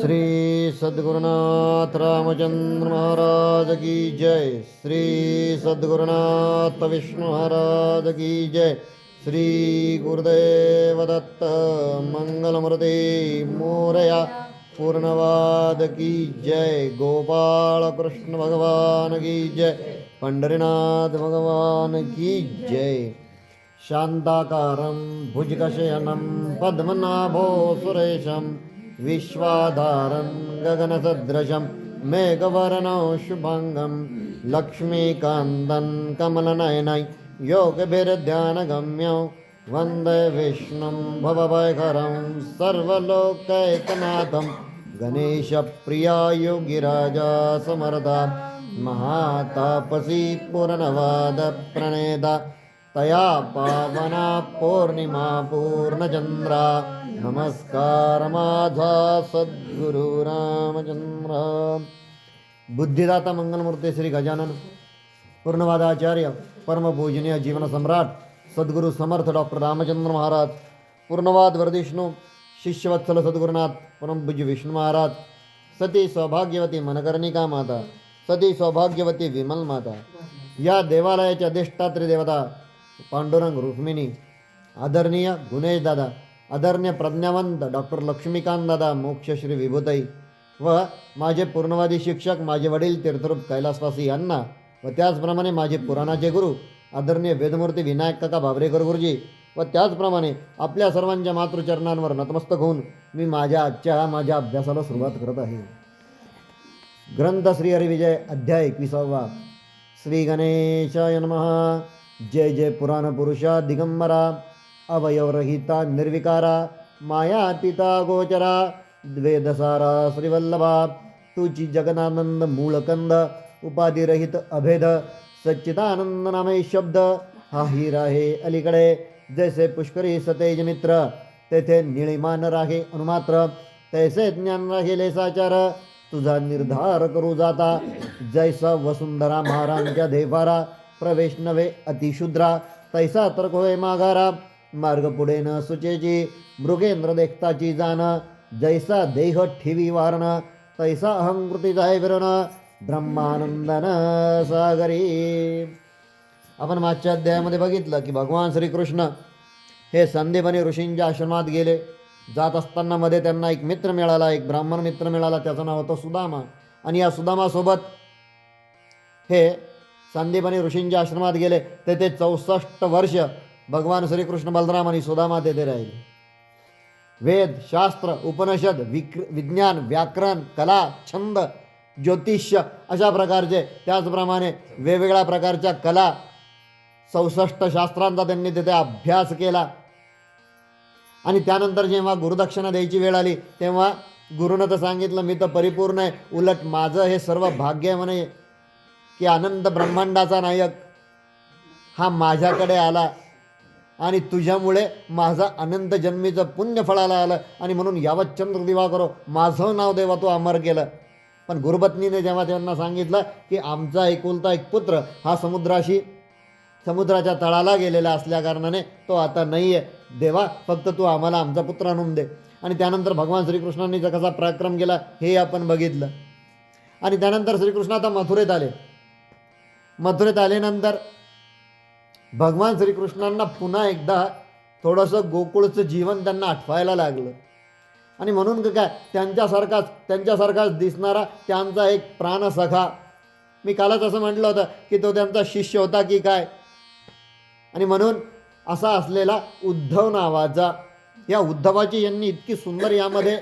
श्री सद्गुरुनाथ रामचंद्र महाराज की जय। श्री सद्गुरुनाथ विष्णु महाराज की जय। श्री गुरुदेव दत्त मंगलमूर्ती मोरया पूर्णवाद की जय। गोपाळ कृष्ण भगवान की जय। पंढरीनाथ भगवान की जय। शान्ताकारं भुजगशयनं पद्मनाभो सुरेशं विश्वाधारं गगनसदृशं मेघवर्णो शुभाङ्गं लक्ष्मीकान्तं कमलनयनै योगभिर्ध्यानगम्यं वन्दे विष्णुं भवभयकरं सर्वलोकैकनाथं गणेशप्रिया योगिराजा समर्था महातापसी पूर्णवादप्रणेता तया पावना पौर्णिमा पूर्णचंद्रा नमस्कार माझा सद्गुरु रामचंद्र. बुद्धिदाता मंगलमूर्ती श्री गजानन पूर्णवादाचार्य परमपूजनीय जीवनसम्राट सद्गुरु समर्थ डॉक्टर रामचंद्र महाराज पूर्णवाद वरदिष्णू शिष्यवत्सल सद्गुरुनाथ परमपूज्य विष्णू महाराज सती सौभाग्यवती मनकर्णिका माता सती सौभाग्यवती विमल माता या देवालयाच्या अधिष्ठात्री देवता पांडुरंग रुक्मिणी आदरणीय गुणेश दादा आदरणीय प्रज्ञावंत डॉक्टर लक्ष्मीकांत दादा मोक्षश्री विभूताई व माझे पूर्णवादी शिक्षक माझे वडील तीर्थरूप कैलासवासी यांना व त्याचप्रमाणे माझे पुराणाचे गुरु आदरणीय वेदमूर्ती विनायक काका भाबरेकर गुरुजी व त्याचप्रमाणे आपल्या सर्वांच्या मातृचरणांवर नतमस्तक होऊन मी माझ्या आजच्या माझ्या अभ्यासाला सुरुवात करत आहे. ग्रंथ श्री हरिविजय अध्याय एकविसावा. श्री गणेशाय नमः. जय जय पुराण पुरुषा दिगंबरा अवयवरहिता निर्विकारा मायातीता गोचरा द्वेदसारा श्रीवल्लभा तुची जगनानंद मूळकंद उपाधिरहित अभेद सच्चिदानंद नामे शब्द हा हिर आहे अलीकडे जैसे पुष्करी सतेज मित्र तेथे निळीमान राहे अनुमात्र तैसे ज्ञान राहिले साचार तुझा निर्धार करू जाता जैसा वसुंधरा महाराजांच्या देवारा प्रवेश नव्हे अतिशुद्रा तैसा तर्क होय माघारा मार्ग पुढे न सुचेची मृगेंद्र देखताची जाण जैसा देह ठेवी वारण तैसा अहंकृती जाय विरण ब्रह्मानंदन सागरी। आपण मागच्या अध्यायामध्ये बघितलं की भगवान श्रीकृष्ण हे संदीपनी ऋषींच्या आश्रमात गेले. जात असताना मध्ये त्यांना एक मित्र मिळाला एक ब्राह्मण मित्र मिळाला त्याचं नाव होतं सुदामा. आणि या सुदामासोबत हे संदीपनी ऋषींच्या आश्रमात गेले. तेथे चौसष्ट वर्ष भगवान श्रीकृष्ण बलराम आणि सुदामा तेथे राहिले. वेद शास्त्र उपनिषद विक्र विज्ञान व्याकरण कला छंद ज्योतिष्य अशा प्रकारचे त्याचप्रमाणे वेगवेगळ्या प्रकारच्या कला चौसष्ट शास्त्रांचा त्यांनी तिथे अभ्यास केला. आणि त्यानंतर जेव्हा गुरुदक्षिणा द्यायची वेळ आली तेव्हा गुरुनं तर सांगितलं मी तर परिपूर्ण आहे. उलट माझं हे सर्व भाग्य आहे म्हणे की आनंद ब्रह्मांडाचा नायक हा माझ्याकडे आला. आणि तुझ्यामुळे माझा अनंत जन्मीचं पुण्य फळाला आलं. आणि म्हणून यावत चंद्र दिवा करो माझं नाव देवा तो अमर केलं. पण गुरुपत्नीने जेव्हा त्यांना सांगितलं की आमचा एकुलता एक पुत्र हा समुद्राशी समुद्राच्या तळाला गेलेला असल्याकारणाने तो आता नाही आहे देवा फक्त तू आम्हाला आमचा पुत्र आणून दे. आणि त्यानंतर भगवान श्रीकृष्णांनी कसा पराक्रम केला हे आपण बघितलं. आणि त्यानंतर श्रीकृष्ण आता मथुरेत आले. मथुरेत आल्यानंतर भगवान श्रीकृष्णांना पुन्हा एकदा थोडंसं गोकुळचं जीवन त्यांना आठवायला लागलं. आणि म्हणून काय त्यांच्यासारखाच त्यांच्यासारखाच दिसणारा त्यांचा एक प्राणसखा. मी कालच असं म्हटलं होतं की तो त्यांचा शिष्य होता की काय? आणि म्हणून असा असलेला उद्धव नावाचा या उद्धवाची यांनी इतकी सुंदर यामध्ये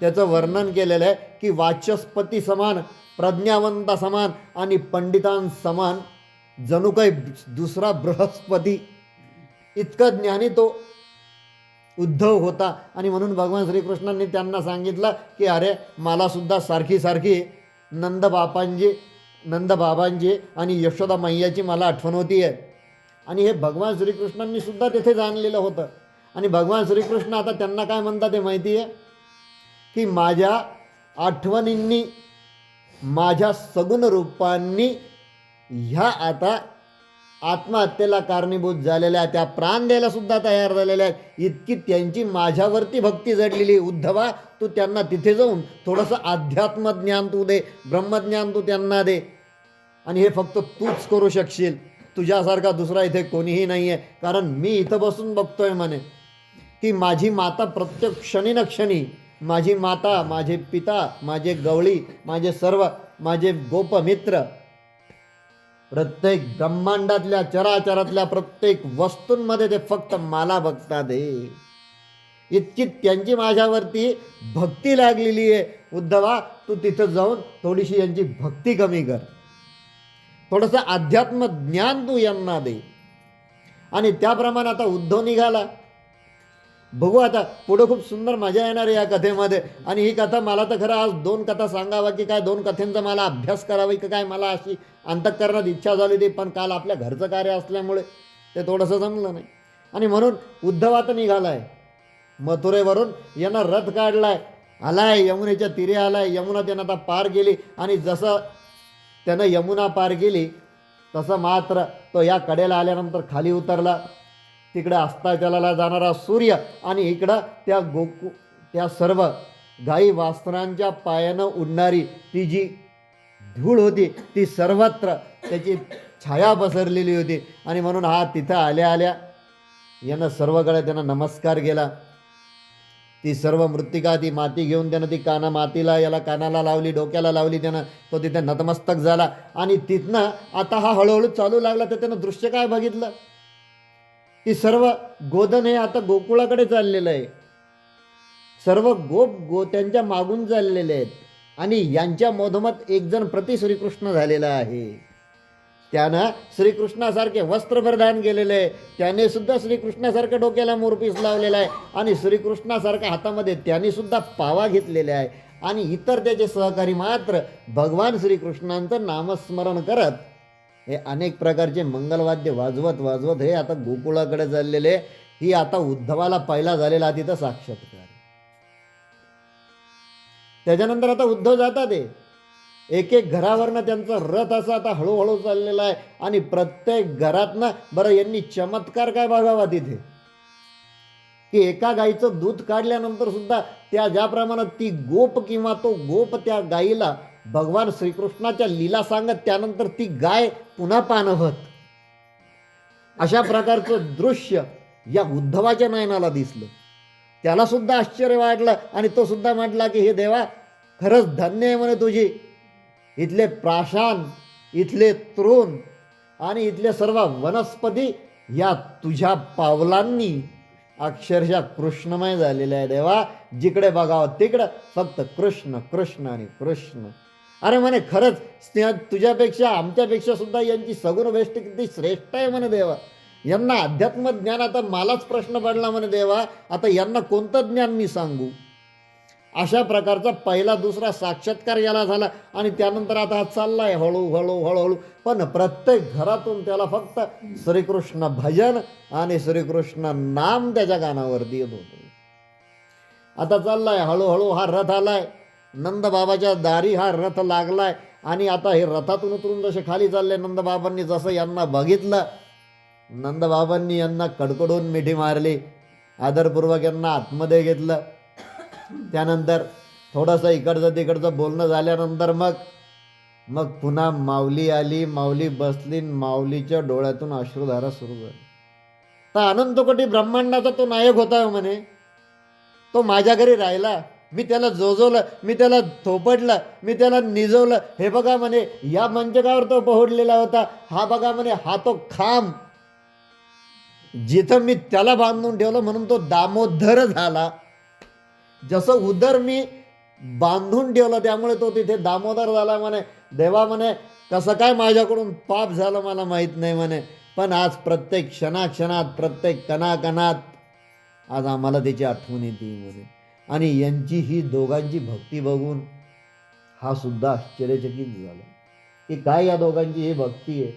त्याचं वर्णन केलेलं आहे की वाचस्पती समान प्रज्ञावंता समान आणि पंडितां समान जणू काही दुसरा बृहस्पती इतकं ज्ञानी तो उद्धव होता. आणि म्हणून भगवान श्रीकृष्णांनी त्यांना सांगितलं की अरे मला सुद्धा सारखी सारखी नंद नंदबाबांची आणि यशोदा मैयाची मला आठवण होती आहे. आणि हे भगवान श्रीकृष्णांनी सुद्धा तेथे जाणलेलं होतं. आणि भगवान श्रीकृष्ण आता त्यांना काय म्हणतात ते माहिती आहे? की माझ्या आठवणींनी माझ्या सगुण रूपांनी ह्या आता आत्महत्येला कारणीभूत झालेल्या त्या प्राण द्यायला सुद्धा तयार झालेल्या आहेत. इतकी त्यांची माझ्यावरती भक्ती जडलेली उद्धवा तू त्यांना तिथे जाऊन थोडंसं अध्यात्म ज्ञान तू दे ब्रह्मज्ञान तू त्यांना दे. आणि हे फक्त तूच करू शकशील. तुझ्यासारखा दुसरा इथे कोणीही नाही आहे कारण मी इथं बसून बघतोय म्हणे की माझी माता प्रत्येक क्षणी न क्षणी माझी माता माझे पिता माझे गवळी माझे सर्व माझे गोपमित्र प्रत्येक ब्रह्मांडातल्या चराचरातल्या प्रत्येक वस्तूंमध्ये ते फक्त मला बघतात हे इतकी त्यांची माझ्यावरती भक्ती लागलेली आहे. उद्धवा तू तिथं जाऊन थोडीशी यांची भक्ती कमी कर. थोडंसं अध्यात्म ज्ञान तू यांना दे. आणि त्याप्रमाणे आता उद्धव निघाला. बघू आता पुढं खूप सुंदर मजा येणार आहे या कथेमध्ये. आणि ही कथा मला तर खरं आज दोन कथा सांगावा की काय दोन कथेंचा मला अभ्यास करावा की काय मला अशी अंतःकरणात इच्छा झाली होती पण काल आपल्या घरचं कार्य असल्यामुळे ते थोडंसं जमलं नाही. आणि म्हणून उद्धवात आता निघालाय. मथुरेवरून यानं रथ काढलाय. आलाय यमुनेच्या तीरे आलाय. यमुना त्यानं आता पार गेली आणि जसं त्यानं यमुना पार केली तसं मात्र तो या कडेला आल्यानंतर खाली उतरला. तिकडं अस्ताचलाला जाणारा सूर्य आणि इकडं त्या गोकू त्या सर्व गाई वास्त्रांच्या पायानं उडणारी ती जी धूळ होती ती सर्वत्र त्याची छाया पसरलेली होती. आणि म्हणून हा तिथं आल्या आल्या यानं सर्वकडे त्यानं नमस्कार केला. ती सर्व मृत्तिका ती माती घेऊन त्यानं ती काना मातीला याला कानाला लावली डोक्याला लावली त्यानं. तो तिथे नतमस्तक झाला. आणि तिथनं आता हा हळूहळू चालू लागला तर त्यानं दृश्य काय बघितलं? की सर्व गोधन हे आता गोकुळाकडे चाललेलं आहे. सर्व गोप गो त्यांच्या मागून चाललेले आहेत. आणि यांच्या मधोमध एकजण प्रति श्रीकृष्ण झालेला आहे. त्यानं श्रीकृष्णासारखे वस्त्र प्रदान केलेले आहे. त्याने सुद्धा श्रीकृष्णासारखं डोक्याला मोरपीस लावलेला आहे. आणि श्रीकृष्णासारख्या हातामध्ये त्याने सुद्धा पावा घेतलेला आहे. आणि इतर त्याचे सहकारी मात्र भगवान श्रीकृष्णांचं नामस्मरण करत हे अनेक प्रकारचे मंगलवाद्य वाजवत वाजवत हे आता गोकुळाकडे चाललेले. ही आता उद्धवाला पहिला झालेला तिथं साक्षात्कार. त्याच्यानंतर आता उद्धव जातात ते एक एक घरावरनं त्यांचा रथ असा आता हळूहळू चाललेला आहे. आणि प्रत्येक घरातनं बरं यांनी चमत्कार काय बघावा तिथे? की एका गाईचं दूध काढल्यानंतर सुद्धा त्या ज्या प्रमाणात ती गोप किंवा तो गोप त्या गाईला भगवान श्रीकृष्णाच्या लीला सांगत त्यानंतर ती गाय पुन्हा पानवत. अशा प्रकारचं दृश्य या उद्धवाच्या नयनाला दिसलं. त्याला सुद्धा आश्चर्य वाटलं आणि तो सुद्धा म्हटला की हे देवा खरंच धन्य आहे म्हणे तुझी. इथले प्राशान इथले तृण आणि इथले सर्व वनस्पती या तुझ्या पावलांनी अक्षरशः कृष्णमय झालेल्या आहे देवा. जिकडे बघावं तिकडं फक्त कृष्ण कृष्ण आणि कृष्ण. अरे म्हणे खरंच स्नेह तुझ्यापेक्षा आमच्यापेक्षा सुद्धा यांची सगुण वेष्ट किती श्रेष्ठ आहे म्हणे देवा. यांना अध्यात्म ज्ञान आता मलाच प्रश्न पडला म्हणे देवा आता यांना कोणतं ज्ञान मी सांगू? अशा प्रकारचा पहिला दुसरा साक्षात्कार याला झाला आणि त्यानंतर आता हा चाललाय हळूहळू हळूहळू. पण प्रत्येक घरातून त्याला फक्त श्रीकृष्ण भजन आणि श्रीकृष्ण नाम त्याच्या कानावरती येत होतो. आता चाललाय हळूहळू हा रथ आलाय. नंदबाबाच्या दारी हा रथ लागलाय आणि आता हे रथातून उतरून जसे खाली चालले नंदबाबांनी जसं यांना बघितलं नंदबाबांनी यांना कडकडून मिठी मारली आदरपूर्वक यांना आतमध्ये घेतलं. त्यानंतर थोडंसं इकडचं तिकडचं बोलणं झाल्यानंतर मग मग पुन्हा माऊली आली माऊली बसली माऊलीच्या डोळ्यातून अश्रुधारा सुरू झाली. तर अनंतकोटी ब्रह्मांडाचा तो नायक होता म्हणे. तो माझ्या घरी राहिला. मी त्याला जोजवलं मी त्याला थोपटलं मी त्याला निजवलं. हे बघा म्हणे या मंचकावर तो पोहोडलेला होता. हा बघा म्हणे हा तो खांब. जिथं मी त्याला बांधून ठेवलं म्हणून तो दामोदर झाला. जसं उदर मी बांधून ठेवलं त्यामुळे तो तिथे दामोदर झाला म्हणे. देवा म्हणे कसं काय माझ्याकडून पाप झालं मला माहीत नाही म्हणे. पण आज प्रत्येक क्षणाक्षणात प्रत्येक कणाकणात आज आम्हाला त्याची आठवण येते म्हणे. आणि यांची ही दोघांची भक्ती बघून हा सुद्धा आश्चर्यचकित झाला. की काय या दोघांची ही भक्ती आहे?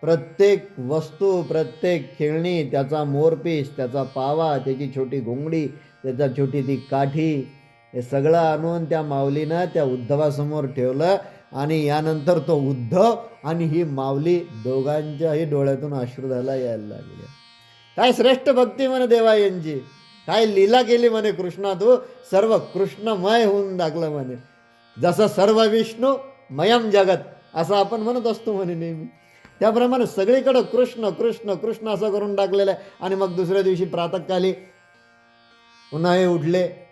प्रत्येक वस्तू प्रत्येक खेळणी त्याचा मोरपीस त्याचा पावा त्याची छोटी घोंगडी त्याचा छोटी ती काठी हे सगळं आणून त्या माऊलीनं त्या उद्धवासमोर ठेवलं आणि यानंतर तो उद्धव आणि ही माऊली दोघांच्याही डोळ्यातून अश्रुधाला यायला लागल्या. काय श्रेष्ठ भक्ती म्हणे देवा यांची. काय लीला केली म्हणे कृष्णा तू? सर्व कृष्णमय होऊन टाकलं म्हणे. जसं सर्व विष्णू मयम जगत असं आपण म्हणत असतो म्हणे नेहमी. त्याप्रमाणे सगळीकडं कृष्ण कृष्ण कृष्ण असं करून टाकलेलं आहे. आणि मग दुसऱ्या दिवशी प्रातःकाली उन्हाळे उठले.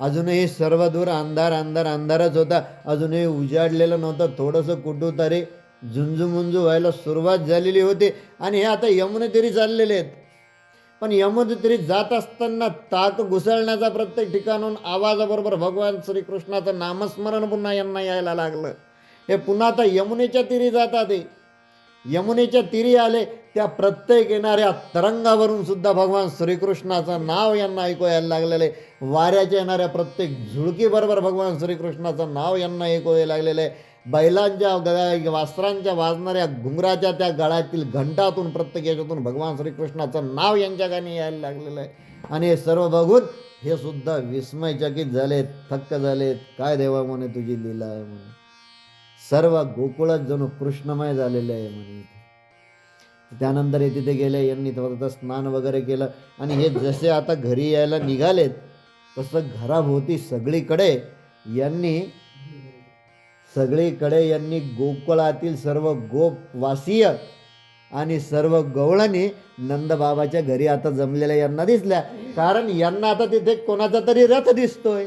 अजूनही सर्व दूर अंधार अंधार अंधारच होता. अजूनही उजाडलेलं नव्हतं. थोडंसं कुठू तरी झुंजूमुंजू व्हायला सुरुवात झालेली होती. आणि हे आता यमुनेतिरी चाललेले आहेत. पण यमुनेतिरी जात असताना ताक घुसळण्याचा प्रत्येक ठिकाणून आवाजाबरोबर भगवान श्रीकृष्णाचं नामस्मरण पुन्हा यांना यायला लागलं. हे पुन्हा आता यमुनेच्या तिरी जातात हे. यमुनेच्या तिरी आले त्या प्रत्येक येणाऱ्या तरंगावरून सुद्धा भगवान श्रीकृष्णाचं नाव यांना ऐकू यायला लागलेलं आहे. वाऱ्याच्या येणाऱ्या प्रत्येक झुळकीबरोबर भगवान श्रीकृष्णाचं नाव यांना ऐकू यायला लागलेलं आहे. बैलांच्या गळ्या वास्त्रांच्या वाजणाऱ्या घुंगराच्या त्या गळ्यातील घंटातून प्रत्येक याच्यातून भगवान श्रीकृष्णाचं नाव यांच्या गाणी यायला लागलेलं आहे. आणि हे सर्व बघून हे सुद्धा विस्मयचकित झालेत थक्क झालेत. काय देवा म्हणे तुझी लीला आहे म्हणे. सर्व गोकुळात जणू कृष्णमय झालेले आहे म्हणे त्यानंतर हे तिथे गेले यांनी थोडंसं स्नान वगैरे केलं. आणि हे जसे आता घरी यायला निघालेत तसं घराभोवती सगळीकडे यांनी सगळीकडे यांनी गोकुळातील सर्व गोपवासीय आणि सर्व गवळणी नंदबाबाच्या घरी आता जमलेल्या यांना दिसल्या. कारण यांना आता तिथे कोणाचा तरी रथ दिसतोय.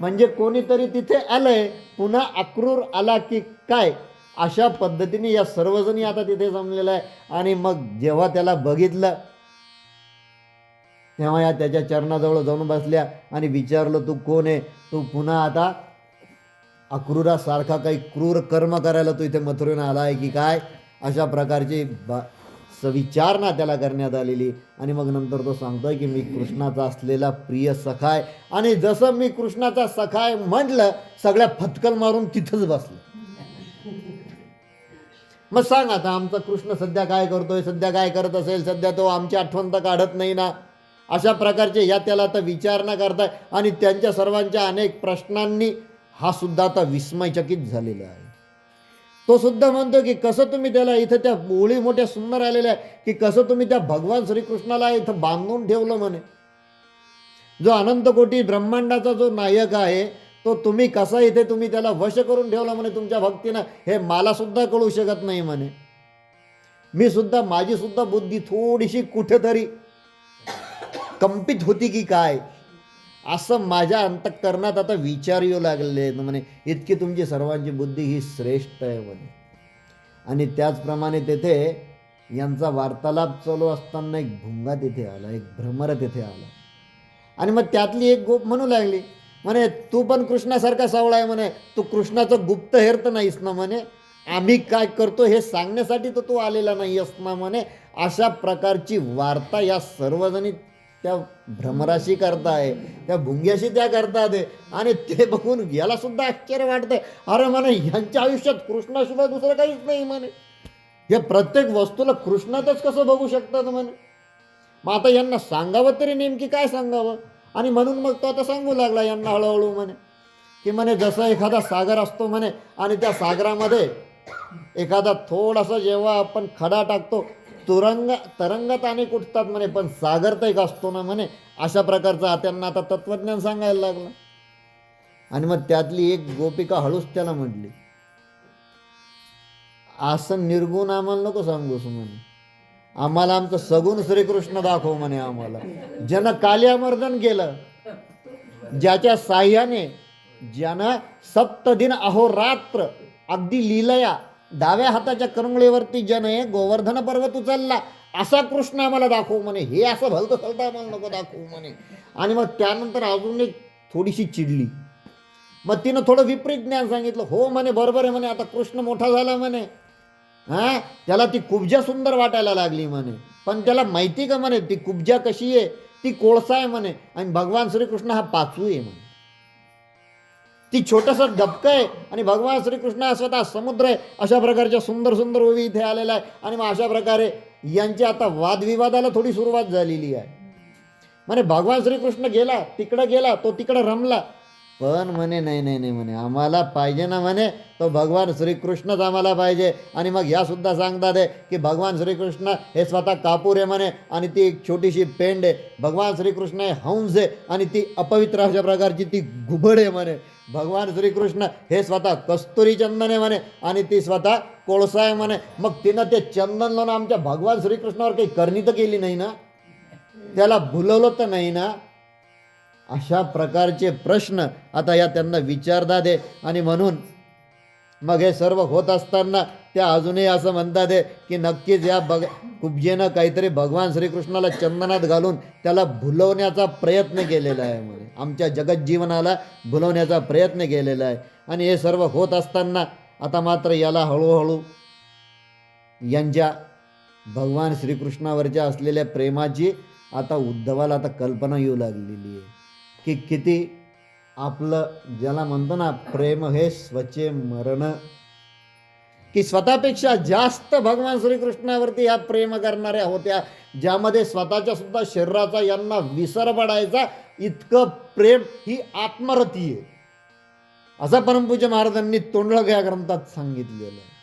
म्हणजे कोणीतरी तिथे आलंय. पुन्हा अक्रूर आला की काय? अशा पद्धतीने या सर्वजणी आता तिथे जमलेलं आहे आणि मग जेव्हा त्याला बघितलं तेव्हा या त्याच्या चरणाजवळ जाऊन बसल्या आणि विचारलं तू कोण आहे? तू पुन्हा आता अक्रूरासारखा काही क्रूर कर्म करायला तू इथे मथुरेनं आला आहे की काय? अशा प्रकारची बा विचारणा त्याला करण्यात आलेली. आणि मग नंतर तो सांगतोय की मी कृष्णाचा असलेला प्रिय सखाय. आणि जसं मी कृष्णाचा सखाय म्हटलं सगळ्या फटकल मारून तिथंच बसलं. मग सांग आता आमचा कृष्ण सध्या काय करतोय? सध्या काय करत असेल? सध्या तो आमची आठवण तर काढत नाही ना. अशा प्रकारचे या त्याला आता विचारणा करताय. आणि त्यांच्या सर्वांच्या अनेक प्रश्नांनी हा सुद्धा आता विस्मयचकित झालेला आहे. तो सुद्धा म्हणतो की कसं तुम्ही त्याला इथं त्या ओळी मोठ्या सुंदर आलेल्या आहे की कसं तुम्ही त्या भगवान श्रीकृष्णाला इथं बांधून ठेवलं म्हणे. जो अनंत कोटी ब्रह्मांडाचा जो नायक आहे तो तुम्ही कसा इथे तुम्ही त्याला वश करून ठेवला म्हणे तुमच्या भक्तीनं हे मला सुद्धा कळू शकत नाही म्हणे. मी सुद्धा माझी सुद्धा बुद्धी थोडीशी कुठेतरी कंपित होती की काय असं माझ्या अंतःकरणात आता विचार येऊ लागले म्हणे इतकी तुमची सर्वांची बुद्धी ही श्रेष्ठ आहे म्हणे. आणि त्याचप्रमाणे तेथे यांचा वार्तालाप चालू असताना एक भुंगा तिथे आला एक भ्रमर तिथे आला. आणि मग त्यातली एक गोप म्हणू लागली म्हणे तू पण कृष्णासारखा सावळा आहे म्हणे तू कृष्णाचं गुप्त हेर तर नाहीस ना म्हणे. आम्ही काय करतो हे सांगण्यासाठी तर तू आलेला नाही असणार म्हणे. अशा प्रकारची वार्ता या सर्वजणी त्या भ्रमराशी करताय त्या भुंग्याशी त्या करतात आणि ते बघून याला सुद्धा आश्चर्य वाटतंय. अरे म्हणे ह्यांच्या आयुष्यात कृष्णाशिवाय दुसरं काहीच नाही म्हणे. हे प्रत्येक वस्तूला कृष्णातच कसं बघू शकतात म्हणे? मग आता यांना सांगावं तरी नेमकी काय सांगावं? आणि म्हणून मग तो आता सांगू लागला यांना हळूहळू म्हणे की म्हणे जसं एखादा सागर असतो म्हणे आणि त्या सागरामध्ये एखादा थोडासा जेव्हा आपण खडा टाकतो तुरंग तरंगत आणि कुठतात म्हणे पण सागर तर एक असतो ना म्हणे अशा प्रकारचा त्यांना आता तत्वज्ञान सांगायला लागलं. आणि मग त्यातली एक गोपिका हळूच त्याला म्हटली असं निर्गुण आम्हाला नको सांगूस म्हणे. आम्हाला आमचं सगुण श्रीकृष्ण दाखव म्हणे आम्हाला. ज्यानं काल्यामर्दन केलं ज्याच्या साह्याने ज्यानं सप्तदिन अहोरात्र अगदी लिलया डाव्या हाताच्या करंगळीवरती जने गोवर्धन पर्वत उचलला. असा कृष्ण आम्हाला दाखवू म्हणे. हे असं भलतं फलतं आम्हाला नको दाखवू म्हणे. आणि मग त्यानंतर अजून एक थोडीशी चिडली. मग तिनं थोडं विपरीत ज्ञान सांगितलं. हो म्हणे बरोबर आहे म्हणे. आता कृष्ण मोठा झाला म्हणे. हां? त्याला ती कुब्जा सुंदर वाटायला लागली म्हणे. पण त्याला माहिती का म्हणे ती कुब्जा कशी आहे? ती कोळसा आहे म्हणे. आणि भगवान श्रीकृष्ण हा पाचू आहे म्हणे. ती छोटंसं डबकं आहे आणि भगवान श्रीकृष्ण स्वतः समुद्र आहे. अशा प्रकारच्या सुंदर सुंदर ओवी इथे आलेला आहे आणि मग अशा प्रकारे यांची आता वादविवादाला थोडी सुरुवात झालेली आहे. म्हणजे भगवान श्रीकृष्ण गेला तिकडं गेला तो तिकडं रमला पण म्हणे नाही नाही नाही म्हणे आम्हाला पाहिजे ना म्हणे तो भगवान श्रीकृष्णच आम्हाला पाहिजे. आणि मग या सुद्धा सांगतात आहे की भगवान श्रीकृष्ण हे स्वतः कापूर आहे म्हणे आणि ती एक छोटीशी पेंड आहे. भगवान श्रीकृष्ण हे हंस आहे आणि ती अपवित्र अशा प्रकारची ती घुबड आहे म्हणे भगवान श्रीकृष्ण हे स्वतः कस्तुरी चंदन आहे म्हणे आणि ती स्वतः कोळसा आहे म्हणे मग तिनं ते चंदन लावून आमच्या भगवान श्रीकृष्णावर काही करणी तर केली नाही ना? त्याला भुलवलं तर नाही ना? अशा प्रकारचे प्रश्न आता या त्यांना विचारदा दे. आणि म्हणून मग हे सर्व होत असताना त्या अजूनही असं म्हणतात आहे की नक्कीच या बग कुब्जेनं काहीतरी भगवान श्रीकृष्णाला चंदनात घालून त्याला भुलवण्याचा प्रयत्न केलेला आहे म्हणजे आमच्या जगज्जीवनाला भुलवण्याचा प्रयत्न केलेला आहे. आणि हे सर्व होत असताना आता मात्र याला हळूहळू यांच्या भगवान श्रीकृष्णावरच्या असलेल्या प्रेमाची आता उद्धवाला आता कल्पना येऊ लागलेली आहे. की किती आपलं ज्याला म्हणतो ना प्रेम हे स्वचे मरण. की स्वतःपेक्षा जास्त भगवान श्रीकृष्णावरती ह्या प्रेम करणाऱ्या होत्या ज्यामध्ये स्वतःच्या सुद्धा शरीराचा यांना विसर पडायचा इतकं प्रेम ही आत्मरती आहे. असं परमपूज्य महाराजांनी तोंडळग या ग्रंथात सांगितलेलं आहे.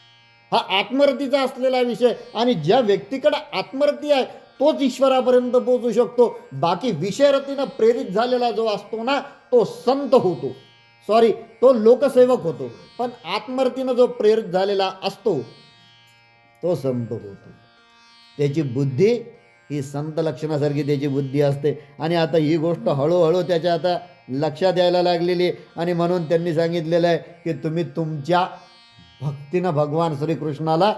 हा आत्मरतीचा असलेला विषय आणि ज्या व्यक्तीकडे आत्मरती आहे तोच ईश्वरापर्यंत पोहोचू शकतो. बाकी विषयरतीनं प्रेरित झालेला जो असतो ना तो संत होतो. सॉरी तो लोकसेवक होतो. पण आत्मरतीनं जो प्रेरित झालेला असतो तो संत होतो. त्याची बुद्धी ही संत लक्षणासारखी त्याची बुद्धी असते. आणि आता ही गोष्ट हळूहळू त्याच्या आता लक्षात यायला लागलेली आहे. आणि म्हणून त्यांनी सांगितलेलं आहे की तुम्ही तुमच्या भक्तीनं भगवान श्रीकृष्णाला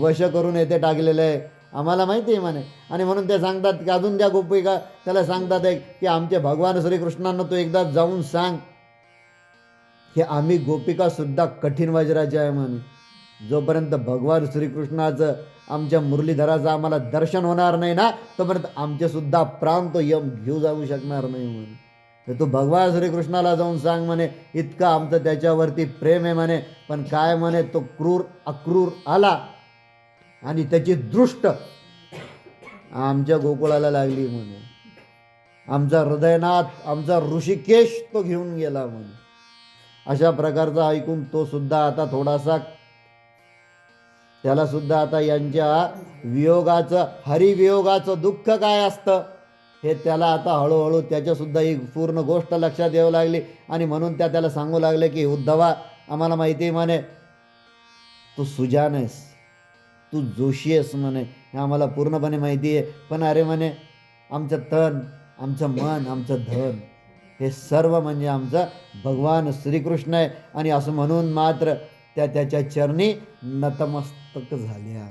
वश करून येथे टाकलेलं आहे. आम्हाला माहिती आहे म्हणे. आणि म्हणून ते सांगतात की अजून त्या गोपिका त्याला सांगतात आहे की आमचे भगवान श्रीकृष्णांना तू एकदा जाऊन सांग. की आम्ही गोपिकासुद्धा कठीण वज्राचे आहे म्हणे. जोपर्यंत भगवान श्रीकृष्णाचं आमच्या मुरलीधराचं आम्हाला दर्शन होणार नाही ना तोपर्यंत आमचे सुद्धा प्राण तो यम घेऊ जाऊ शकणार नाही म्हणे. तर तू भगवान श्रीकृष्णाला जाऊन सांग म्हणे इतकं आमचं त्याच्यावरती प्रेम आहे म्हणे. पण काय म्हणे तो क्रूर अक्रूर आला. आणि त्याची दृष्ट आमच्या गोकुळाला लागली म्हणे आमचा हृदयनाथ आमचा ऋषिकेश तो घेऊन गेला म्हणे अशा प्रकारचा ऐकून तो सुद्धा आता थोडासा त्याला सुद्धा आता यांच्या वियोगाचं हरिवियोगाचं दुःख काय असतं हे त्याला आता हळूहळू त्याच्यासुद्धा ही पूर्ण गोष्ट लक्षात येऊ लागली. आणि म्हणून त्या त्याला सांगू लागले की उद्धवा आम्हाला माहिती आहे म्हणे तू सुजान आहेस तू जोशी आहेस म्हणे. हे आम्हाला पूर्णपणे माहिती आहे. पण अरे म्हणे आमचं तन आमचं मन आमचं धन हे सर्व म्हणजे आमचं भगवान श्रीकृष्ण आहे. आणि असं म्हणून मात्र त्या त्याच्या चरणी नतमस्तक झाल्या.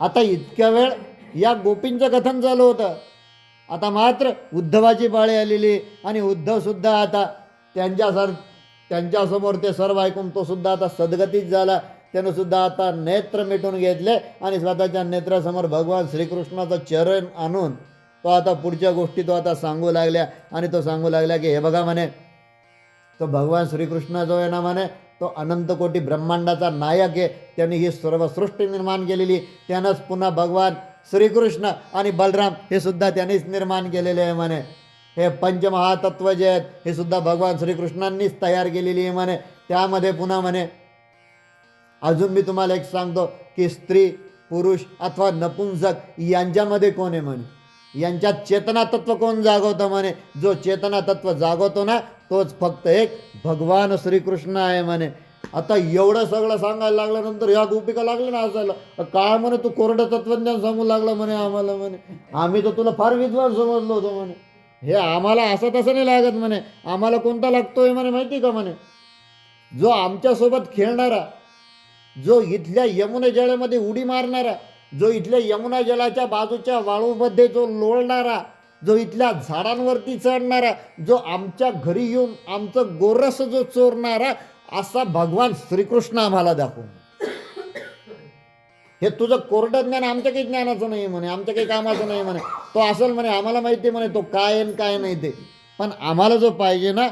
आता इतक्या वेळ या गोपींचं कथन झालं होतं. आता मात्र उद्धवाची पाळी आलेली आणि उद्धवसुद्धा आता त्यांच्यासर त्यांच्यासमोर ते सर्व ऐकून तो सुद्धा आता सद्गतीच झाला. त्यानं सुद्धा आता नेत्र मिटून घेतले आणि स्वतःच्या नेत्रासमोर भगवान श्रीकृष्णाचं चरण आणून तो आता पुढच्या गोष्टी तो आता सांगू लागल्या आणि तो सांगू लागला की हे बघा म्हणे तो भगवान श्रीकृष्ण जो आहे ना म्हणे तो अनंतकोटी ब्रह्मांडाचा नायक आहे. त्यांनी ही सर्व सृष्टी निर्माण केलेली. त्यानंच पुन्हा भगवान श्रीकृष्ण आणि बलराम हे सुद्धा त्यांनीच निर्माण केलेले आहे म्हणे. हे पंचमहातत्व जे आहेत हे सुद्धा भगवान श्रीकृष्णांनीच तयार केलेली आहे म्हणे. त्यामध्ये पुन्हा म्हणे अजून मी तुम्हाला एक सांगतो की स्त्री पुरुष अथवा नपुंसक यांच्यामध्ये कोण आहे म्हणे? यांच्यात चेतना तत्व कोण जागवतं म्हणे? जो चेतना तत्व जागवतो ना तोच फक्त एक भगवान श्रीकृष्ण आहे म्हणे. आता एवढं सगळं सांगायला लागल्यानंतर ह्या गोपिका लागल्या ना असायला. काय म्हणे तू कोरडं तत्वज्ञान सांगू लागलं म्हणे आम्हाला म्हणे. आम्ही तर तुला फार विद्वान समजलो होतो म्हणे. हे आम्हाला असं तसं नाही लागत म्हणे. आम्हाला कोणता लागतोय म्हणे माहिती का म्हणे? जो आमच्यासोबत खेळणारा जो इथल्या यमुना जळामध्ये उडी मारणारा जो इथल्या यमुना जलाच्या बाजूच्या वाळूमध्ये जो लोळणारा जो इथल्या झाडांवरती चढणारा जो आमच्या घरी येऊन आमचं गोरस जो चोरणारा असा भगवान श्रीकृष्ण आम्हाला दाखवून हे तुझं कोरडं ज्ञान आमच्या काही ज्ञानाचं नाही म्हणे आमच्या काही कामाचं नाही म्हणे. तो असेल म्हणे आम्हाला माहिती म्हणे तो काय आहे आणि काय नाही ते. पण आम्हाला जो पाहिजे ना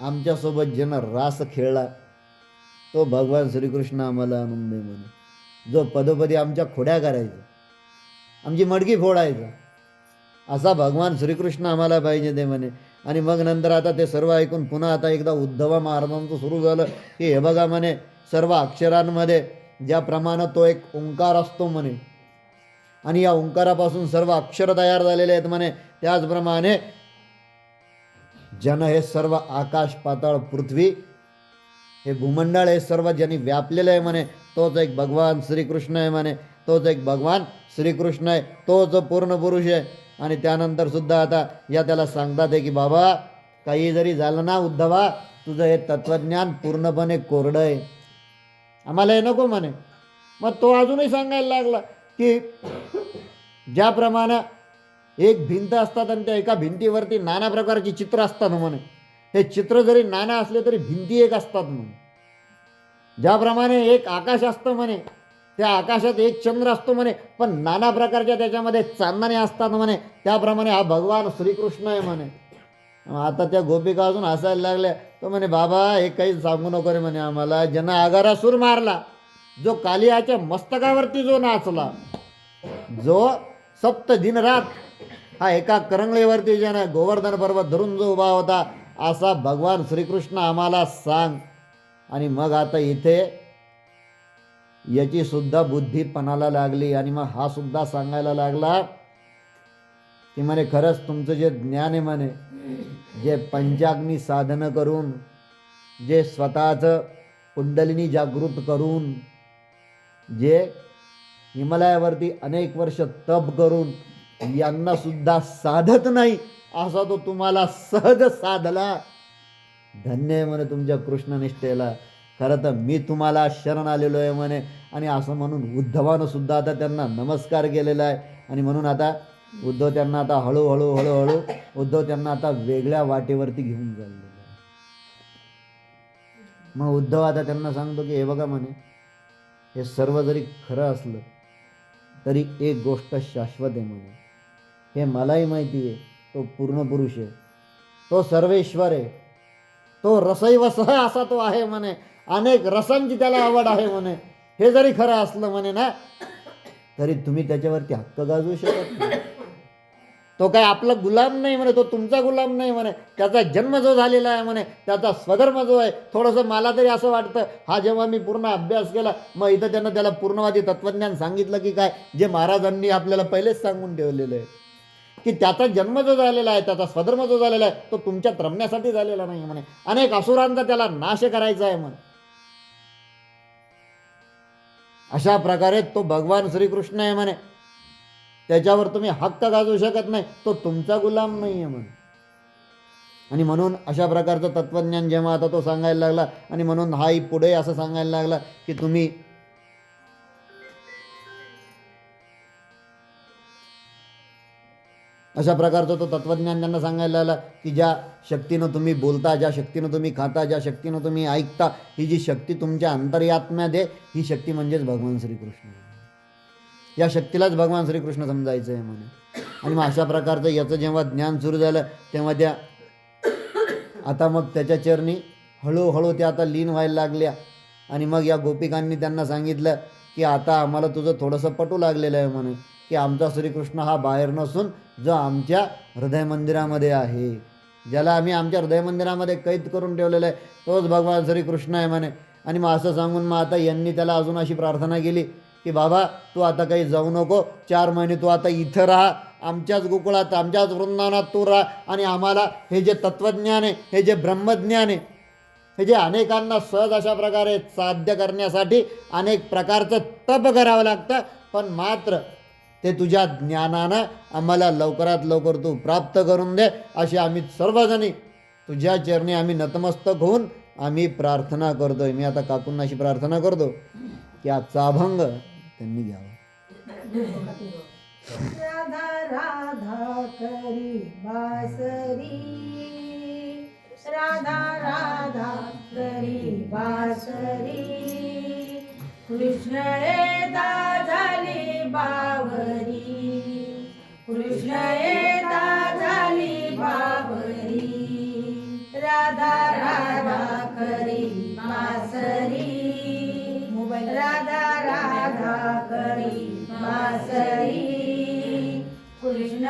आमच्यासोबत ज्यानं रास खेळला तो भगवान श्रीकृष्ण आम्हाला आणून दे म्हणे जो पदोपदी आमच्या खोड्या करायचा आमची मडकी फोडायचा असा भगवान श्रीकृष्ण आम्हाला पाहिजे ते म्हणे. आणि मग नंतर आता ते सर्व ऐकून पुन्हा आता एकदा उद्धवा महाराजांचं सुरू झालं की हे बघा म्हणे सर्व अक्षरांमध्ये ज्याप्रमाणे तो एक ओंकार असतो म्हणे. आणि या ओंकारापासून सर्व अक्षर तयार झालेले आहेत म्हणे. त्याचप्रमाणे जन हे सर्व आकाश पाताळ पृथ्वी हे भूमंडळ हे सर्व ज्यांनी व्यापलेलं आहे म्हणे तोच एक भगवान श्रीकृष्ण आहे म्हणे तोच एक भगवान श्रीकृष्ण आहे तोच पूर्ण पुरुष आहे. आणि त्यानंतर सुद्धा आता या त्याला सांगतात आहे की बाबा काही जरी झालं ना उद्धवा तुझं हे तत्त्वज्ञान पूर्णपणे कोरडं आहे. आम्हाला हे नको म्हणे. मग तो अजूनही सांगायला लागला की ज्याप्रमाणे एक भिंत असतात आणि त्या एका भिंतीवरती नाना प्रकारची चित्र असतात म्हणे. हे चित्र जरी नाना असले तरी भिंती एक असतात म्हणे ज्याप्रमाणे एक आकाश असतं म्हणे त्या आकाशात एक चंद्र असतो म्हणे पण नाना प्रकारच्या त्याच्यामध्ये चांदणे असतात म्हणे त्याप्रमाणे हा भगवान श्रीकृष्ण आहे म्हणे. आता त्या गोपिका अजून हसायला लागल्या. तो म्हणे बाबा हे काही सांगू नको रे म्हणे आम्हाला. ज्याने आगारा सूर मारला जो कालियाच्या मस्तकावरती जो नाचला जो सप्त दिन रात हा एका करंगळीवरती ज्यानं गोवर्धन पर्वत धरून जो उभा होता असा भगवान श्रीकृष्ण आम्हाला सांग. आणि मग आता इथे याची सुद्धा बुद्धी पणाला लागली आणि मग हा सुद्धा सांगायला लागला की म्हणे खरंच तुमचं जे ज्ञान आहे म्हणे जे पंचाग्नी साधनं करून जे स्वतःचं कुंडलिनी जागृत करून जे हिमालयावरती अनेक वर्ष तप करून यांना सुद्धा साधत नाही. असा तो तुम्हाला सहज साधला. धन्य आहे म्हणे तुमच्या कृष्णनिष्ठेला. खरं तर मी तुम्हाला शरण आलेलो आहे म्हणे. आणि असं म्हणून उद्धवानं सुद्धा आता त्यांना नमस्कार केलेला आहे. आणि म्हणून आता उद्धव त्यांना आता हळूहळू हळूहळू उद्धव त्यांना आता वेगळ्या वाटेवरती घेऊन चाललेला आहे मग उद्धव आता त्यांना सांगतो की हे बघा म्हणे हे सर्व जरी खरं असलं तरी एक गोष्ट शाश्वत आहे म्हणे. हे मलाही माहिती आहे. तो पूर्ण पुरुष आहे. तो सर्वेश्वर आहे. तो रसैव सह असा तो आहे म्हणे. अनेक रसांची त्याला आवड आहे म्हणे. हे जरी खरं असलं म्हणे ना तरी तुम्ही त्याच्यावरती हक्क गाजवू शकत नाही. तो काय आपला गुलाम नाही म्हणे तो तुमचा गुलाम नाही म्हणे. त्याचा जन्म जो झालेला आहे म्हणे त्याचा स्वधर्म जो आहे थोडंसं मला तरी असं वाटतं. हा जेव्हा मी पूर्ण अभ्यास केला मग इथं त्यांना त्याला पूर्णवादी तत्त्वज्ञान सांगितलं की काय? जे महाराजांनी आपल्याला पहिलेच सांगून ठेवलेलं आहे. की त्याचा जन्म जो झालेला आहे त्याचा स्वधर्म जो झालेला आहे तो तुमच्यात रमण्यासाठी झालेला नाही म्हणे. अनेक असुरांचा त्याला नाश करायचा आहे म्हणे. अशा प्रकारे तो भगवान श्रीकृष्ण आहे म्हणे. त्याच्यावर तुम्ही हक्क गाजू शकत नाही तो तुमचा गुलाम नाही आहे म्हणे. आणि म्हणून अशा प्रकारचं तत्त्वज्ञान जेव्हा आता तो सांगायला लागला आणि म्हणून हाही पुढे असं सांगायला लागला की तुम्ही अशा प्रकारचं तो तत्त्वज्ञान त्यांना सांगायला आलं की ज्या शक्तीनं तुम्ही बोलता ज्या शक्तीनं तुम्ही खाता ज्या शक्तीनं तुम्ही ऐकता ही जी शक्ती तुमच्या अंतर्यात्म्यात आहे ही शक्ती म्हणजेच भगवान श्रीकृष्ण. या शक्तीलाच भगवान श्रीकृष्ण समजायचं आहे म्हणे आणि मग अशा प्रकारचं याचं जेव्हा ज्ञान सुरू झालं तेव्हा त्या आता मग त्याच्या चरणी हळूहळू त्या आता लीन व्हायला लागल्या. आणि मग या गोपिकांनी त्यांना सांगितलं की आता आम्हाला तुझं थोडंसं पटू लागलेलं आहे म्हणे की आमचा श्रीकृष्ण हा बाहेर नसून जो आमच्या हृदय मंदिरामध्ये आहे. ज्याला आम्ही आमच्या हृदय मंदिरामध्ये कैद करून ठेवलेलं आहे तोच भगवान श्रीकृष्ण आहे म्हणे. आणि मग असं सांगून मग आता यांनी त्याला अजून अशी प्रार्थना केली की बाबा तू आता काही जाऊ नको चार महिने तू आता इथं राहा आमच्याच गोकुळात आमच्याच वृंदावनात तू राहा आणि आम्हाला हे जे तत्त्वज्ञान आहे हे जे ब्रह्मज्ञान आहे हे जे अनेकांना सहज अशा प्रकारे साध्य करण्यासाठी अनेक प्रकारचं तप करावं लागतं पण मात्र ते तुझ्या ज्ञानानं आम्हाला लवकरात लवकर तू प्राप्त करून दे अशी आम्ही सर्वजणी तुझ्या चरणी आम्ही नतमस्तक होऊन आम्ही प्रार्थना करतोय. मी आता काकूंना अशी प्रार्थना करतो की आजचा अभंग त्यांनी घ्यावा. राधा राधा करी बासरी. राधा राधा करी बासरी. कृष्णरेता झाली बावरी. कृष्णरेता झाली बावरी. राधा राधा करी मासरी राधा राधा करी मासरी कृष्ण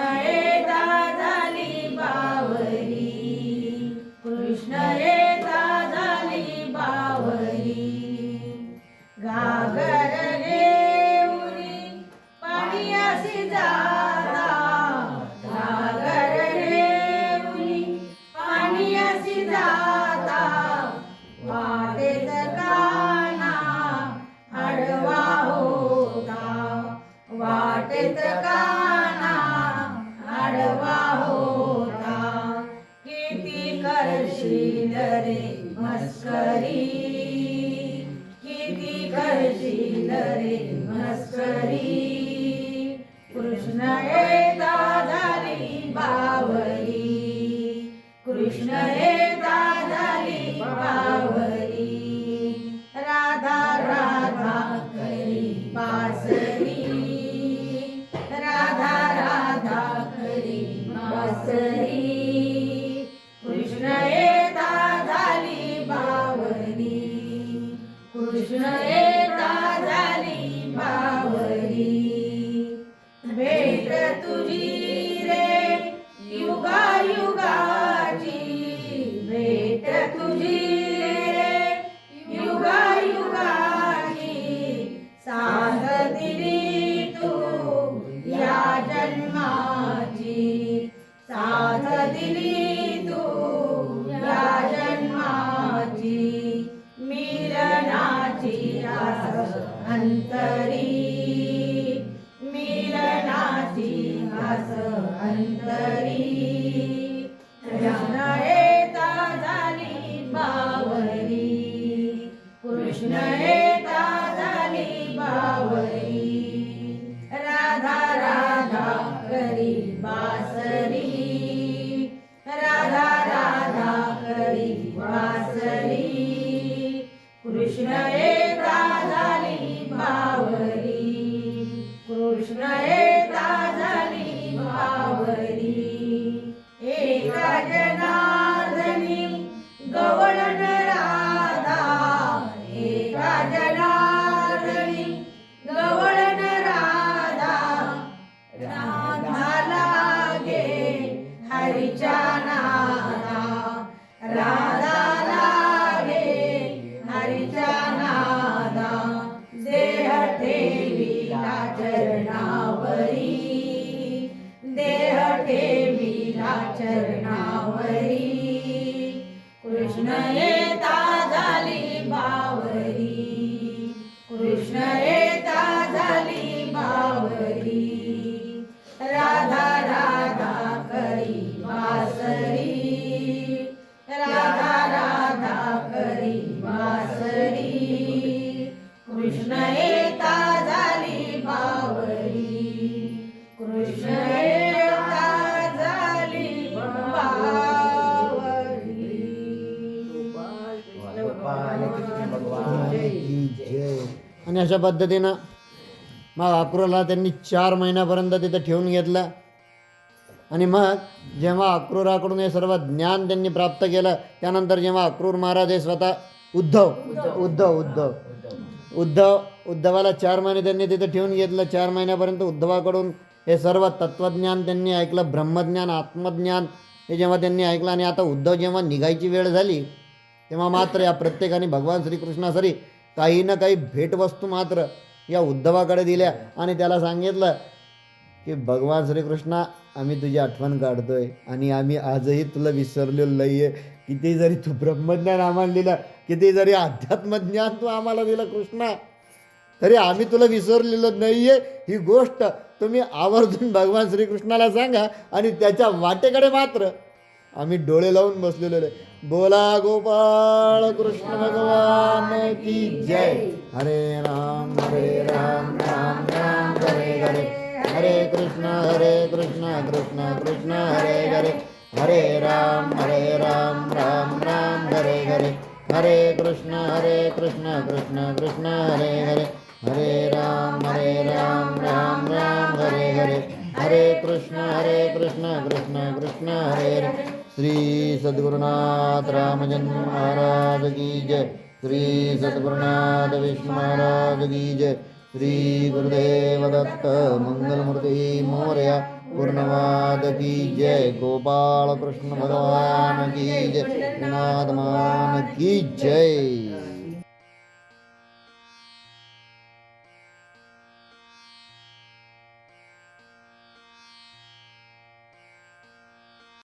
मस्करी किती करशील रे मस्करी. चरणावरी. देह ठेविला कृष्ण कशा पद्धतीनं मग अक्रूरला त्यांनी चार महिन्यापर्यंत तिथं ठेवून घेतलं. आणि मग जेव्हा अक्रूराकडून हे सर्व ज्ञान त्यांनी प्राप्त केलं त्यानंतर जेव्हा अक्रूर महाराज हे स्वतः उद्धव उद्धव उद्धव उद्धव उद्धवाला चार महिने त्यांनी तिथं ठेवून घेतलं. चार महिन्यापर्यंत उद्धवाकडून हे सर्व तत्त्वज्ञान त्यांनी ऐकलं ब्रह्मज्ञान आत्मज्ञान हे जेव्हा त्यांनी ऐकलं आणि आता उद्धव जेव्हा निघायची वेळ झाली तेव्हा मात्र या प्रत्येकाने भगवान श्रीकृष्णासरी काही ना काही भेटवस्तू मात्र या उद्धवाकडे दिल्या. आणि त्याला सांगितलं की भगवान श्रीकृष्णा आम्ही तुझी आठवण काढतोय आणि आम्ही आजही तुला विसरलेलो नाही आहे किती जरी तू ब्रह्मज्ञान आम्हाला दिलं किती जरी अध्यात्मज्ञान तू आम्हाला दिलं कृष्णा तरी आम्ही तुला विसरलेलो नाही आहे ही गोष्ट तुम्ही आवर्जून भगवान श्रीकृष्णाला सांगा आणि त्याच्या वाटेकडे मात्र आम्ही डोळे लावून बसलेलो आहे बोला गोपाळ कृष्ण भगवान की जय. हरे राम हरे राम राम राम हरे हरे हरे कृष्ण हरे कृष्ण कृष्ण कृष्ण हरे हरे हरे राम हरे राम राम राम हरे हरे हरे कृष्ण हरे कृष्ण कृष्ण कृष्ण हरे हरे. हरे राम हरे राम राम राम हरे हरे. हरे कृष्ण हरे कृष्ण कृष्ण कृष्ण हरे हरे. श्री सद्गुरुनाथ रामचंद्र महाराज की जय। श्री सद्गुरुनाथ विष्णु महाराज की जय। श्री गुरुदेव दत्त मंगलमूर्ती मोर्या पूर्णवाद की जय। गोपाल कृष्ण भगवान की जय। नाथ मान की जय।